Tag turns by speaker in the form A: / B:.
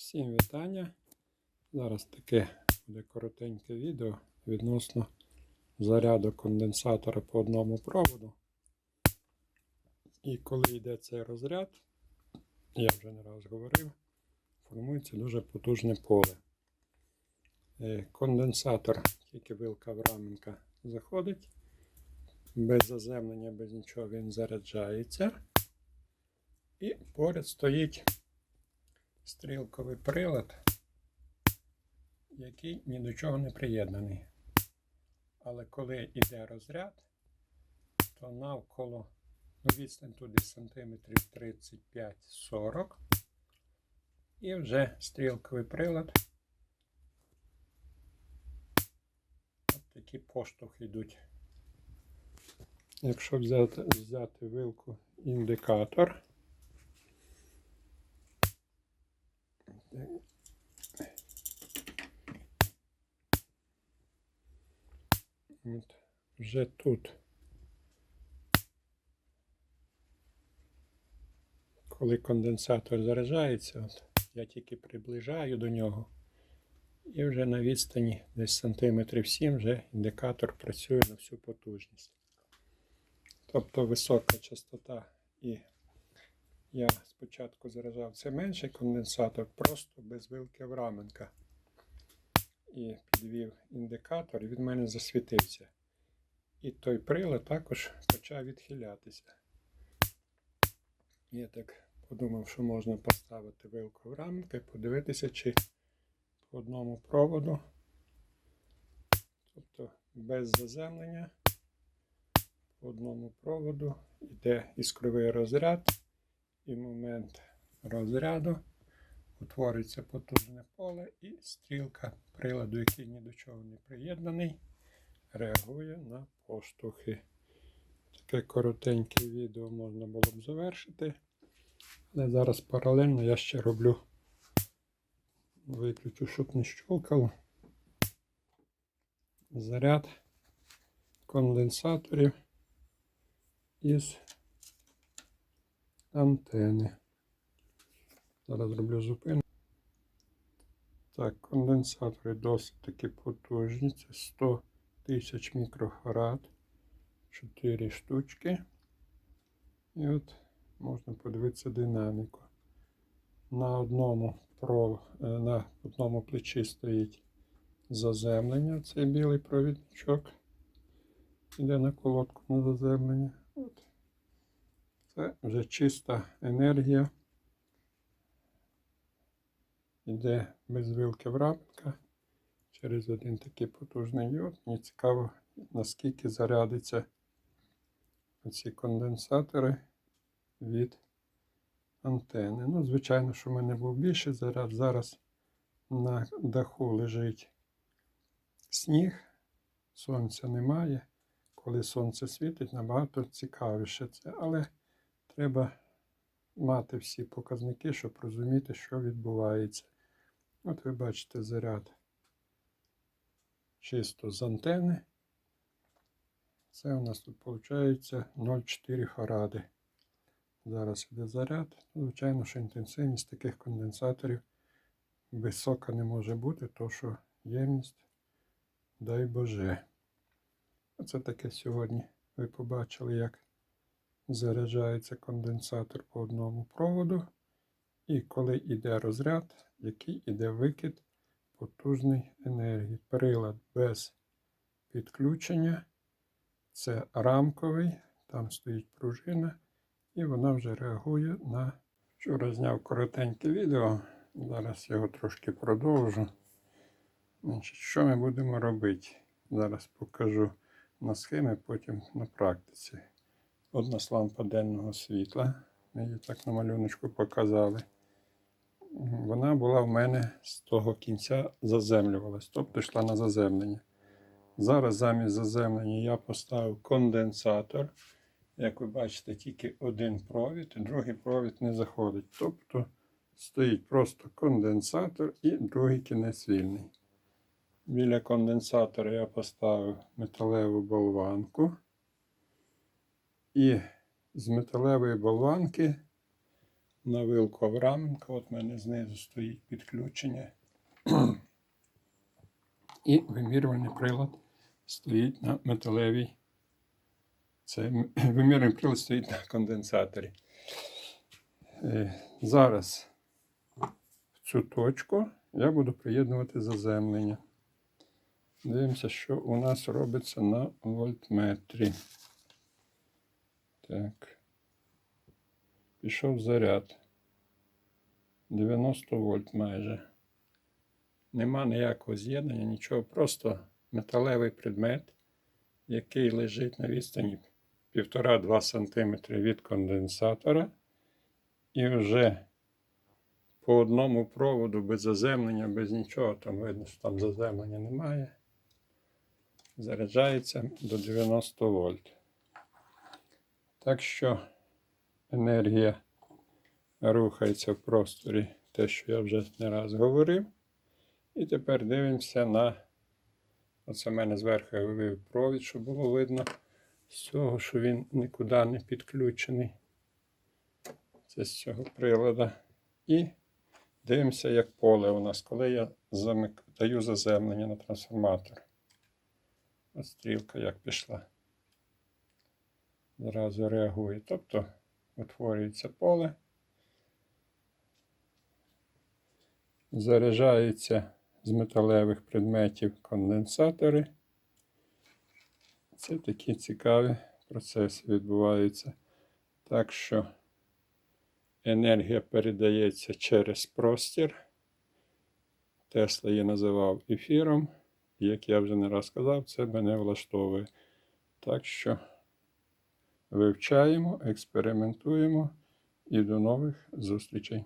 A: Всім вітання. Зараз таке буде коротеньке відео відносно заряду конденсатора по одному проводу. І коли йде цей розряд, я вже не раз говорив, формується дуже потужне поле. Е, Конденсатор, тільки вилка в раменка заходить, без заземлення, без нічого він заряджається. І поряд стоїть стрілковий прилад, який ні до чого не приєднаний. Але коли йде розряд, то навколо ну, відстань туди сантиметрів 35-40 і вже стрілковий прилад. От такі поштовхи йдуть. Якщо взяти, взяти вилку індикатор, От, вже тут. Коли конденсатор заряджається, от, я тільки приближаю до нього. І вже на відстані десь сантиметрів 7 вже індикатор працює на всю потужність. Тобто висока частота і я спочатку заряджав це менший конденсатор, просто без вилки в раменка. І підвів індикатор, і від мене засвітився. І той прилад також почав відхилятися. Я так подумав, що можна поставити вилку в рамки і подивитися, чи по одному проводу, тобто без заземлення, по одному проводу йде іскровий розряд, і момент розряду утворюється потужне поле, і стрілка приладу, який ні до чого не приєднаний, реагує на поштовхи. Таке коротеньке відео можна було б завершити. Але зараз паралельно я ще роблю, виключу, щоб не щолкало. Заряд конденсаторів із антени. Зараз зроблю зупинку. Так, конденсатори досить таки потужні. Це 100 тисяч мікрофарад. 4 штучки. І от можна подивитися динаміку. На одному про, е, на одному плечі стоїть заземлення. Цей білий провідничок. Іде на колодку на заземлення. От. Це вже чиста енергія. Іде без вилки в рамка через один такий потужний діод. Мені цікаво, наскільки зарядиться оці конденсатори від антени. Ну, звичайно, що в мене був більший заряд. Зараз на даху лежить сніг, сонця немає. Коли сонце світить, набагато цікавіше це. Але треба мати всі показники, щоб розуміти, що відбувається. От ви бачите заряд чисто з антени. Це у нас тут виходить 0,4 фаради. Зараз іде заряд. Звичайно, що інтенсивність таких конденсаторів висока не може бути, то що ємність, дай Боже. Оце таке сьогодні ви побачили, як заряджається конденсатор по одному проводу. І коли йде розряд, який йде викид потужної енергії. Прилад без підключення. Це рамковий, там стоїть пружина, і вона вже реагує на. Вчора зняв коротеньке відео. Зараз його трошки продовжу. Значить, Що ми будемо робити? Зараз покажу на схемі, потім на практиці. От у нас лампа денного світла. Ми її так на малюночку показали. Вона була в мене з того кінця заземлювалась, тобто йшла на заземлення. Зараз замість заземлення я поставив конденсатор. Як ви бачите, тільки один провід, другий провід не заходить. Тобто стоїть просто конденсатор і другий кінець вільний. Біля конденсатора я поставив металеву болванку. І з металевої болванки на вилку Авраменка. От в мене знизу стоїть підключення. І вимірювальний прилад стоїть на металевій. Це вимірювальний прилад стоїть на конденсаторі. Е, Зараз в цю точку я буду приєднувати заземлення. Дивимося, що у нас робиться на вольтметрі. Так. Пішов заряд. 90 вольт майже. Нема ніякого з'єднання, нічого. Просто металевий предмет, який лежить на відстані 1,5-2 см від конденсатора. І вже по одному проводу без заземлення, без нічого, там видно, що там заземлення немає. Заряджається до 90 вольт. Так що енергія рухається в просторі, те, що я вже не раз говорив. І тепер дивимося на. Оце в мене зверху я вивів провід, щоб було видно з цього, що він нікуди не підключений. Це з цього приладу. І дивимося, як поле у нас, коли я замик... даю заземлення на трансформатор. От стрілка як пішла. Зразу реагує. Тобто утворюється поле. Заряджаються з металевих предметів конденсатори. Це такі цікаві процеси відбуваються. Так що енергія передається через простір. Тесла її називав ефіром. Як я вже не раз сказав, це мене влаштовує. Так що вивчаємо, експериментуємо і до нових зустрічей.